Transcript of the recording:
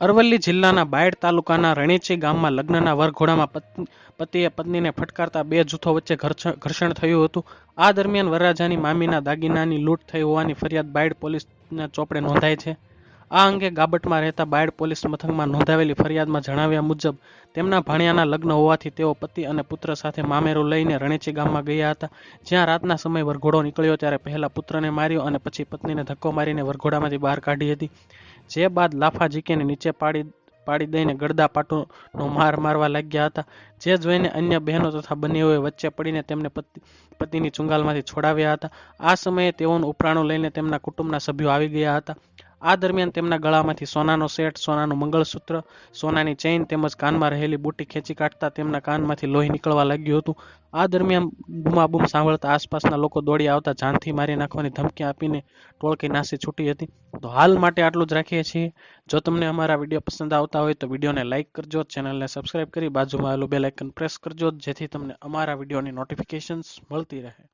અરવલ્લી જિલ્લાના બાયડ તાલુકાના રણેચી ગામમાં લગ્નના વરઘોડામાં પતિએ પત્નીને ફટકારતા બે જૂથો વચ્ચે ઘર્ષ- ઘર્ષણ થયું હતું. આ દરમિયાન વરરાજાની મામીના દાગીનાની લૂંટ થઈ હોવાની ફરિયાદ બાયડ પોલીસના ચોપડે નોંધાઈ છે. આ અંગે ગાબટમાં રહેતા બાયડ પોલીસ મથકમાં નોંધાવેલી ફરિયાદમાં જણાવ્યા મુજબ, તેમના ભાણિયાના લગ્ન હોવાથી તેઓ પતિ અને પુત્ર સાથે મામેરો લઈને રણેચી ગામમાં ગયા હતા. જ્યાં રાતના સમયે વરઘોડો નીકળ્યો ત્યારે પહેલા પુત્રને માર્યો અને પછી પત્નીને ધક્કો મારીને વરઘોડામાંથી બહાર કાઢી હતી. જે બાદ લાફા ઝીકીને નીચે પાડી પાડી દઈને ગળદા પાટોનો માર મારવા લાગ્યા હતા. જે જોઈને અન્ય બહેનો તથા બંનેઓએ વચ્ચે પડીને તેમને પતિ પતિની ચુંગાલમાંથી છોડાવ્યા હતા. આ સમયે તેઓનું ઉપરાણું લઈને તેમના કુટુંબના સભ્યો આવી ગયા હતા. આ દરમિયાન તેમના ગળામાંથી સોનાનો સેટ સોનાનું મંગળસૂત્ર, સોનાની ચેઇન તેમજ કાનમાં રહેલી બુટી ખેંચી કાઢતા તેમના કાનમાંથી લોહી નીકળવા લાગ્યું હતું. આ દરમિયાન બૂમાબૂમ સાંભળતા આસપાસના લોકો દોડી આવતા જાનથી મારી નાખવાની ધમકી આપીને ટોળકી નાસી છૂટી હતી. તો હાલ માટે આટલું જ રાખીએ છીએ. જો તમને અમારા વીડિયો પસંદ આવતા હોય તો વિડીયોને લાઇક કરજો, ચેનલને સબસ્ક્રાઇબ કરી બાજુમાં આવેલું બેલ આઇકન પ્રેસ કરજો, જેથી તમને અમારા વિડીયોની નોટિફિકેશન્સ મળતી રહે.